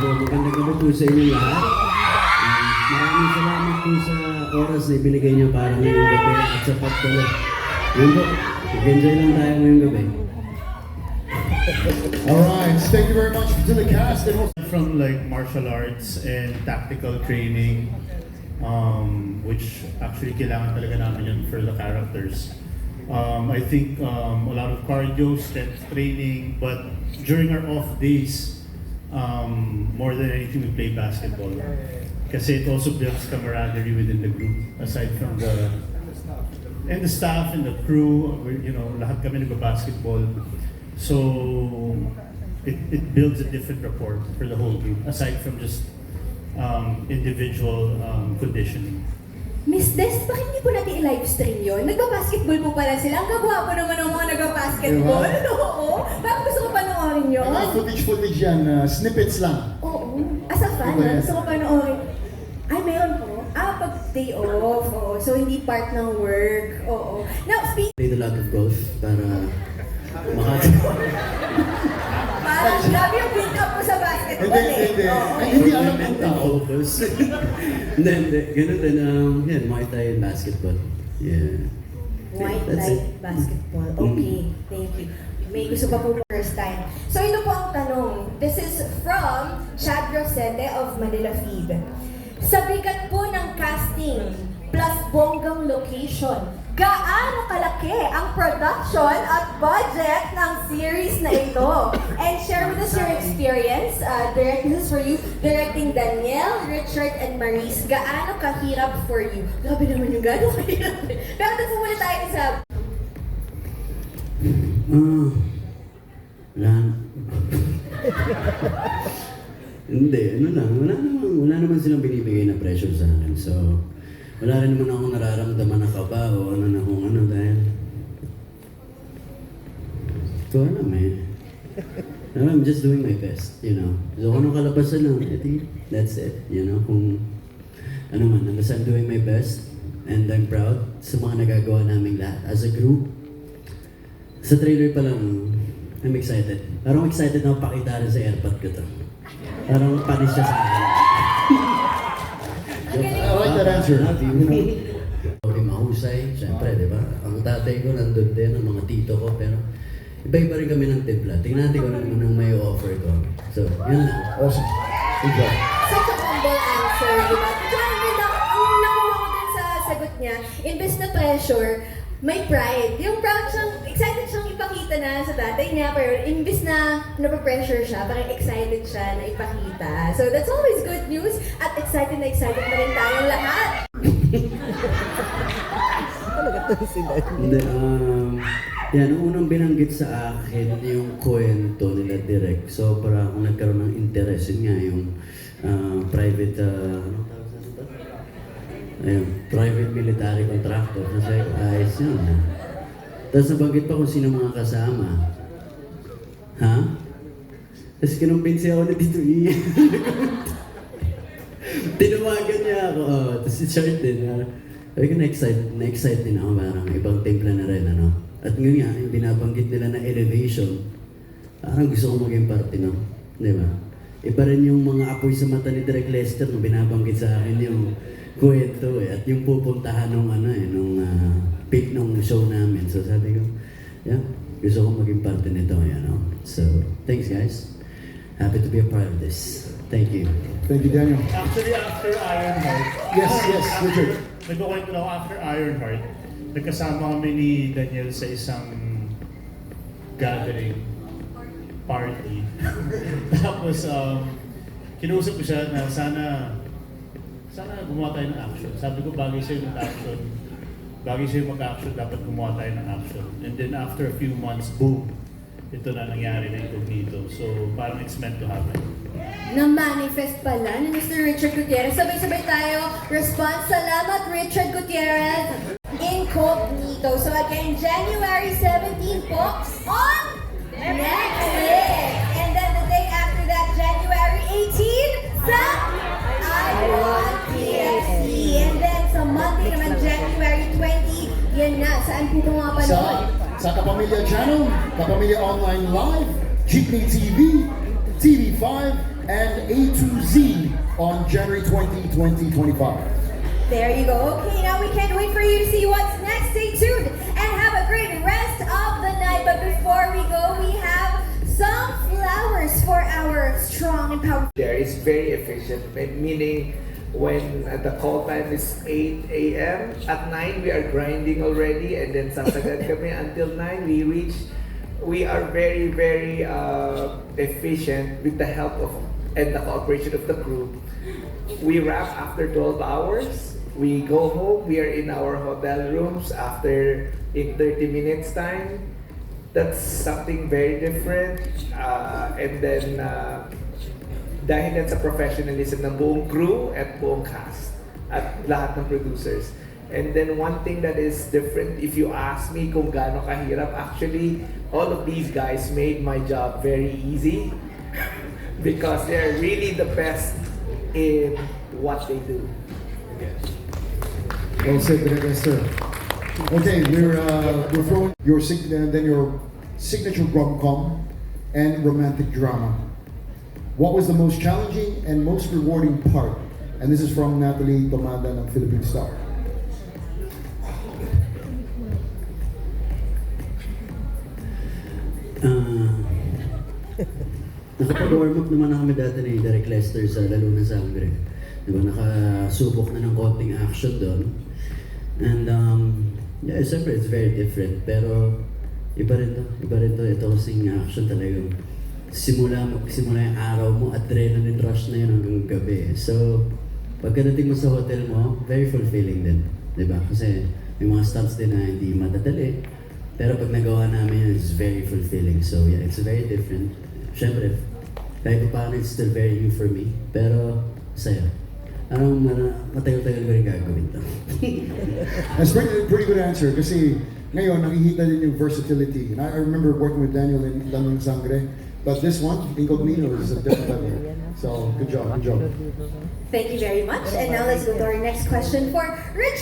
po, magandang gabi po sa inyo lahat. Ah, maraming salamat po sa oras na ibinigay niyo para ngayong gabi at sa pagtuloy. Yun po, mag-enjoy lang tayo ngayong gabi. Alright, thank you very much to the cast and also from like martial arts and tactical training, um, which actually kailangan talaga namin yun for the characters. Um, I think um, a lot of cardio, strength training, but during our off days, um, more than anything, we play basketball. Kasi it also builds camaraderie within the group, aside from the and the staff and the crew, you know, lahat kami nagba-basketball. So, it, it builds a different rapport for the whole group, aside from just um, individual um, conditioning. Miss Des, bakit hindi po natin i-live stream yun? Nagba-basketball po pala sila. Ang gagwapo naman ng mga nagba-basketball. Oo. Bakit gusto ko panoorin yun? mga footage-footage yan, uh, snippets lang. Oo. As a fan, Iba yan. ah, gusto ko panoorin. Ay, meron po. Ah, pag day off. Oo. So, hindi part ng work. Oo. Now, speak, Played a lot of golf para maka... parang grabe basketball Hindi, hindi. Oo. Ay, hindi alam ng tao. focus. Hindi, hindi. Ganun din. Um, yan, Muay Thai and basketball. Yeah. White That's light it. Mm. basketball. Okay, thank you. May gusto pa po first time. So ito po ang tanong. This is from Chad Rosete of Manila Feed. Sa bigat po ng casting plus bonggang location, gaano kalaki ang production at budget ng series na ito? And share with us your experience. Uh, direct this is for you. Directing Danielle, Richard, and Maurice. Gaano kahirap for you? Grabe naman yung gaano kahirap. Pero ito po muna tayo sa Ah, wala. Hindi, ano lang, wala naman, wala naman silang binibigay na pressure sa akin. So, wala rin naman akong nararamdaman na kaba o ano na kung ano dahil. Ito alam eh. Alam, I'm just doing my best, you know. So, anong kalabasan lang, I think that's it, you know. Kung ano man, unless I'm doing my best and I'm proud sa mga nagagawa naming lahat as a group, sa trailer pa lang, I'm excited. Parang excited na pakita rin sa airpod ko to. Parang panis siya sa akin. That answer. Love you. Okay, mahusay, syempre, di ba? Ang tatay ko nandun din, ang mga tito ko, pero iba-iba rin kami ng timpla. Tingnan natin kung ano ang may offer ko. So, yun lang. Awesome. Job. such a humble answer, di ba? Ang ganda, ang nakuha ko dun sa sagot niya, imbes na pressure, may pride. Yung proud siyang, excited siyang ipakita na sa tatay niya, pero imbes na napapressure siya, parang excited siya na ipakita. So that's always good news, at excited na excited na rin tayong lahat. Hindi, um, yan, ang unang binanggit sa akin yung kwento nila direct. So, para akong nagkaroon ng interest, yun nga, yung ah, private, uh, ano? Ayun, private military contractor. Kasi, ayos yun. ah. Tapos nabanggit pa kung sino mga kasama. Ha? Tapos kinumbinsi ako na dito iyan. Tinawagan niya ako. Oh, tapos si Chart din. Uh, sabi ko, na-excite, na-excite din ako. Parang ibang timpla na rin, ano. At ngayon nga, yung binabanggit nila na elevation, parang gusto ko maging parte, no? Di ba? Iba rin yung mga apoy sa mata ni Direk Lester na binabanggit sa akin yung kwento eh. At yung pupuntahan nung ano eh, nung ah, peak nung show namin. So sabi ko, yeah, gusto ko maging parte nito, you know. So, thanks guys. Happy to be a part of this. Thank you. Thank you, Daniel. Actually, after Ironheart, Yes, yes, Richard. nagkukwento lang ako after Ironheart, nagkasama kami ni Daniel sa isang gathering party. Tapos, um, kinausap ko siya na sana sana gumawa tayo ng action. Sabi ko, bagay sa'yo ng action. Bagay sa'yo mag-action, dapat gumawa tayo ng action. And then after a few months, boom, ito na nangyari na incognito. So, parang it's meant to happen. Na-manifest pala ni Mr. Richard Gutierrez. Sabay-sabay tayo. Response, salamat Richard Gutierrez. Incognito. So again, January 17 po on Netflix. Sa Kapamilya Channel, Kapamilya Online Live, Jeepney TV, TV5, and A2Z on January 20, 2025. There you go. Okay, now we can't wait for you to see what's next. Stay tuned and have a great rest of the night. But before we go, we have some flowers for our strong and powerful. there is very efficient, meaning when the call time is 8 a.m. At 9, we are grinding already and then sasagad kami until 9, we reach, we are very, very uh, efficient with the help of and the cooperation of the crew. We wrap after 12 hours. We go home. We are in our hotel rooms after in 30 minutes time. That's something very different. Uh, and then uh, dahil yan sa professionalism ng buong crew at buong cast at lahat ng producers. And then one thing that is different, if you ask me kung gaano kahirap, actually, all of these guys made my job very easy because they're really the best in what they do. Well said, Director. Okay, we're uh, we're throwing your sig- uh, then your signature rom-com and romantic drama. What was the most challenging and most rewarding part? And this is from Natalie Tomada ng Philippine Star. Ah, nakapag-warm up naman na kami dati ni Derek Lester sa Lalo na Sangre. Di ba, nakasubok na ng konting action doon. And um, yeah, siyempre, it's very different. Pero iba rin to, iba rin to. Ito kasing action talagang simula, simula yung araw mo, adrenaline rush na yun hanggang gabi. So, pagkadating mo sa hotel mo, very fulfilling din. Di ba? Kasi may mga stops din na hindi madadali. Pero pag nagawa namin yun, it's very fulfilling. So yeah, it's very different. Siyempre, kahit pa paano, it's still very new for me. Pero, saya. Anong mara- matagal-tagal ko rin gagawin to. That's pretty, pretty good answer kasi ngayon nakikita din yung versatility. And I, I remember working with Daniel in Lanong Sangre. But this one, Incognito, is a different level. So, good job, good job. Thank you very much. And now let's go to our next question for Richard.